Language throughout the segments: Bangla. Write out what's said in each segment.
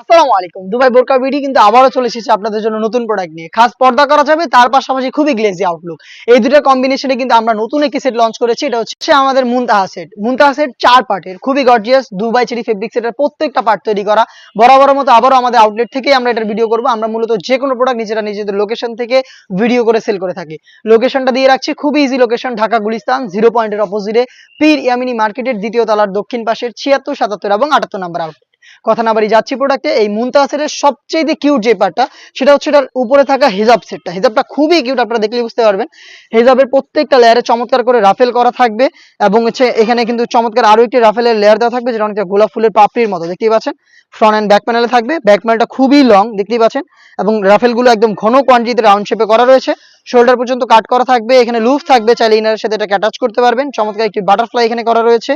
আসসালামু আলাইকুম। দুবাই বোরকা বিডি কিন্তু আবারও চলে এসেছে আপনাদের জন্য নতুন প্রোডাক্ট নিয়ে। খাস পর্দা করা যাবে, তার পাশাপাশি খুবই গ্লেজি আউটলুক এই দুটো কম্বিনেশনে কিন্তু আমরা নতুন একটি সেট লঞ্চ করেছি, এটা হচ্ছে আমাদের মুনতাহা সেট মুনতাহা সেট চার পার্টের খুবই গর্জিয়াস দুবাই চেরি ফেব্রিক সেটের প্রত্যেকটা পার্ট তৈরি করা। বরাবর মতো আবারও আমাদের আউটলেট থেকেই আমরা এটার ভিডিও করব। আমরা মূলত যে কোনো প্রোডাক্ট নিজেরা নিজেদের লোকেশন থেকে ভিডিও করে সেল করে থাকি। লোকেশনটা দিয়ে রাখছি খুবই easy location Dhaka Gulistan zero পয়েন্টের অপোজিটে পীর ইয়ামিনী মার্কেটের দ্বিতীয় তলার দক্ষিণ পাশের ছিয়াত্তর, সাতাত্তর এবং আটাত্তর নাম্বার আউট কথা না বাড়ি যাচ্ছি প্রোডাক্টে এই মুনতাসের সবচেয়ে কিউট যে পার্টটা সেটা হচ্ছে এটার উপরে থাকা হিজাব সেটটা হিজাবটা খুবই কিউট আপনারা দেখলে বুঝতে পারবেন। হিজাবের প্রত্যেকটা লেয়ারে চমৎকার করে রাফেল করা থাকবে এবং হচ্ছে এখানে কিন্তু চমৎকার আরও একটি রাফেলের লেয়ার দেওয়া থাকবে, যেটা অনেকটা গোলাপ ফুলের পাপড়ির মতো। দেখতেই পাচ্ছেন? ফ্রন্ট অ্যান্ড ব্যাক প্যানেলে থাকবে। ব্যাক প্যানেলটা খুবই লং দেখতেই পাচ্ছেন? এবং রাফেলগুলো একদম ঘন কোয়ান্টিটিতে রাউন্ড শেপে করা রয়েছে। শোল্ডার পর্যন্ত কাট করা থাকবে, এখানে লুফ থাকবে, চাইলে ইনারের সাথে এটাকে অ্যাটাচ করতে পারবেন। চমৎকার একটি বাটারফ্লাই এখানে করা রয়েছে।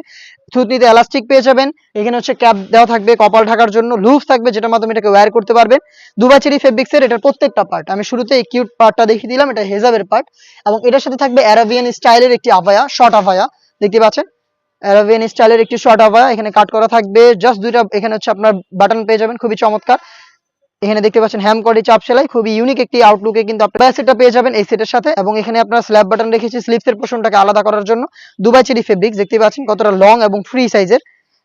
থুতনিতে এলাস্টিক পেয়ে যাবেন। এখানে হচ্ছে ক্যাপ দেওয়া থাকবে কপাল ঢাকার জন্য। লুফ থাকবে, যেটার মাধ্যমে এটাকে ওয়্যার করতে পারবেন। দুবাচেরি ফেব্রিক্সের এটার প্রত্যেকটা পার্ট আমি শুরুতে এই কিউট পার্টটা দেখিয়ে দিলাম, এটা হেজাবের পার্ট এবং এটার সাথে থাকবে অ্যারাবিয়ান স্টাইলের একটি আভায়া শর্ট আভায়া। দেখতে পাচ্ছেন? অ্যারাবিয়ান স্টাইলের একটি শর্ট আভায়া, এখানে কাট করা থাকবে। জাস্ট দুইটা, এখানে হচ্ছে আপনার বাটন পেয়ে যাবেন। খুবই চমৎকার। এখানে দেখতে পাচ্ছেন হ্যাম কডি চাপ সেলাই, খুবই ইউনিক একটি আউটলুকে কিন্তু আপনারা সেটটা পেয়ে যাবেন এই সেটের সাথে। এবং এখানে আপনারা স্ল্যাব বাটন রেখেছি স্লিপসের পোর্শনটাকে আলাদা করার জন্য। দুবাই চেরি ফেব্রিক্স দেখতে পাচ্ছেন কতটা লং এবং ফ্রি সাইজের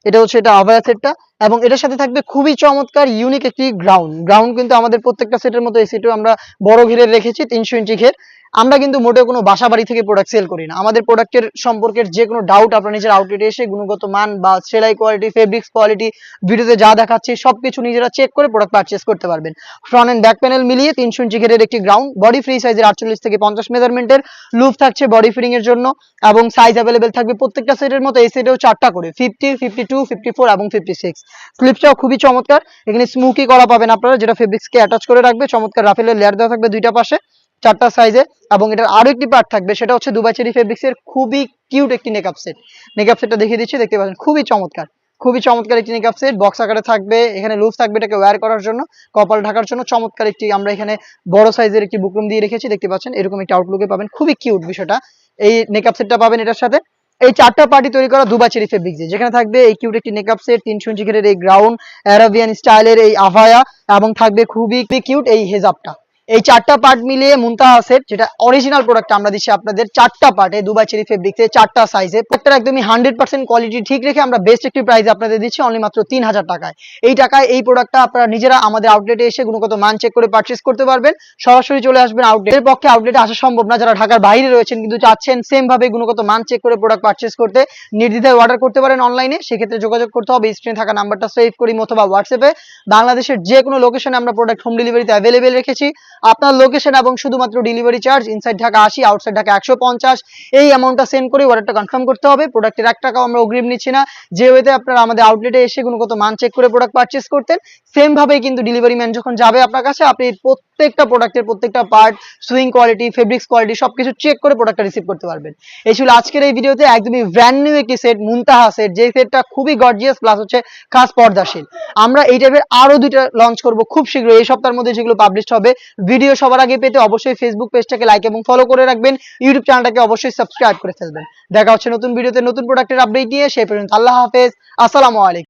এটা হচ্ছে এটা আভায়া সেটটা এবং এটার সাথে থাকবে খুবই চমৎকার ইউনিক একটি গ্রাউন্ড গ্রাউন্ড কিন্তু আমাদের প্রত্যেকটা সেটের মতো এই সেটও আমরা বড় ঘেরের রেখেছি, তিনশো ইঞ্চি ঘের। আমরা কিন্তু মোটেও কোনো বাসা বাড়ি থেকে প্রোডাক্ট সেল করি না। আমাদের প্রোডাক্টের সম্পর্কের যে কোনো ডাউট আপনার নিজের আউটলেটে এসে, গুণগত মান বা সেলাই কোয়ালিটি ফেব্রিক্স কোয়ালিটি ভিডিওতে যা দেখাচ্ছি, সবকিছু নিজেরা চেক করে প্রোডাক্ট পারচেস করতে পারবেন। ফ্রন্ট এন্ড ব্যাক প্যানেল মিলিয়ে তিনশো ইঞ্চি ঘেরের একটি গ্রাউন্ড বডি ফ্রি সাইজের আটচল্লিশ থেকে পঞ্চাশ মেজারমেন্টের লুপ থাকছে বডি ফিটিং এর জন্য এবং সাইজ অ্যাভেলেবেল থাকবে প্রত্যেকটা সেটের মতো এই সেটেও চারটা করে fifty fifty two fifty four এবং ফিফটি সিক্স স্লিপসটাও খুবই চমৎকার। এখানে স্মুকি করা পাবেন আপনারা, যেটা ফেব্রিক্সকে অ্যাটাচ করে রাখবে। চমৎকার রাফেলের লেয়ার দেওয়া থাকবে দুইটা পাশে, চারটা সাইজে এবং এটার আরও একটি পার্ট থাকবে, সেটা হচ্ছে দুবাই চেরি ফেব্রিক্স এর খুবই কিউট একটি মেকআপ সেট মেকআপ সেটটা দেখিয়ে দিচ্ছি, দেখতে পাচ্ছেন, খুবই চমৎকার। খুবই চমৎকার একটি মেকআপ সেট বক্স আকারে থাকবে, এখানে লুজ থাকবে এটাকে ওয়্যার করার জন্য, কপাল ঢাকার জন্য চমৎকার একটি, আমরা এখানে বড় সাইজের একটি বুকরুম দিয়ে রেখেছি, দেখতে পাচ্ছেন, এরকম একটি আউটলুকে পাবেন, খুবই কিউট বিষয়টা। এই মেকআপ সেটটা পাবেন এটার সাথে। এই চারটা পার্টি তৈরি করা দুবা চেরি ফেব্রিক দিয়ে। যেখানে থাকবে এই কিউট একটি নেকআপ সেট তিনশো ইঞ্চি ঘেরের এই গ্রাউন্ড অ্যারাবিয়ান স্টাইলের এই আভায়া এবং থাকবে খুবই কিউট এই হেজাবটা। এই চারটা পার্ট মিলিয়ে মুনতাহা সেট যেটা অরিজিনাল প্রোডাক্ট আমরা দিচ্ছি আপনাদের, চারটা পার্টে দুবাই চেরি ফেব্রিক্সে চারটা সাইজে প্রত্যেকটা একদমই হান্ড্রেড পার্সেন্ট কোয়ালিটি ঠিক রেখে আমরা বেস্ট একটি প্রাইস আপনাদের দিচ্ছি অনলি মাত্র তিন হাজার টাকায়। এই টাকায় এই প্রোডাক্টটা আপনারা নিজেরা আমাদের আউটলেটে এসে গুণগত মান চেক করে পারচেস করতে পারবেন। সরাসরি চলে আসবেন আউটলেটের পক্ষে। আউটলেটে আসা সম্ভব না, যারা ঢাকার বাইরে রয়েছেন কিন্তু চাচ্ছেন সেম ভাবে গুণগত মান চেক করে প্রোডাক্ট পারচেস করতে। নির্দ্বিধায় অর্ডার করতে পারেন অনলাইনে সেক্ষেত্রে যোগাযোগ করতে হবে। স্ক্রিনে থাকা নাম্বারটা সেভ করি অথবা হোয়াটসঅ্যাপে বাংলাদেশের যে কোনো লোকেশনে আমরা প্রোডাক্ট হোম ডেলিভারিতে অ্যাভেলেবেল রেখেছি। আপনার লোকেশন এবং শুধুমাত্র ডেলিভারি চার্জ ইনসাইড ঢাকা আশি আউটসাইড ঢাকা একশো পঞ্চাশ, এই অ্যামাউন্টটা সেন্ড করে অর্ডারটা কনফার্ম করতে হবে। প্রোডাক্টের এক টাকাও আমরা অগ্রিম নিচ্ছি না। যে ওয়েতে আপনারা আমাদের আউটলেটে এসে গুণগত মান চেক করে প্রোডাক্ট পারচেস করতেন সেম ভাবে কিন্তু ডেলিভারি ম্যান যখন যাবে আপনার কাছে, আপনি প্রত্যেকটা প্রোডাক্টের প্রত্যেকটা part sewing quality fabrics quality সবকিছু চেক করে প্রোডাক্টটা রিসিভ করতে পারবেন। এই ছিল আজকের এই ভিডিওতে একদমই ব্র্যান্ড নিউ একটি সেট মুনতাহা সেট যে সেটটা খুবই গর্জিয়াস প্লাস হচ্ছে খাস পর্দাশীল। আমরা এই টাইপের আরও দুইটা লঞ্চ করব খুব শীঘ্রই, এই সপ্তাহের মধ্যে যেগুলো পাবলিশ হবে ভিডিও সবার আগে পেতে অবশ্যই ফেসবুক পেজটাকে লাইক এবং ফলো করে রাখবেন। ইউটিউব চ্যানেলটাকে অবশ্যই সাবস্ক্রাইব করে ফেলবেন। দেখা হচ্ছে নতুন ভিডিওতে নতুন প্রোডাক্টের আপডেট নিয়ে, সেই পর্যন্ত আল্লাহ হাফেজ। আসসালামু আলাইকুম।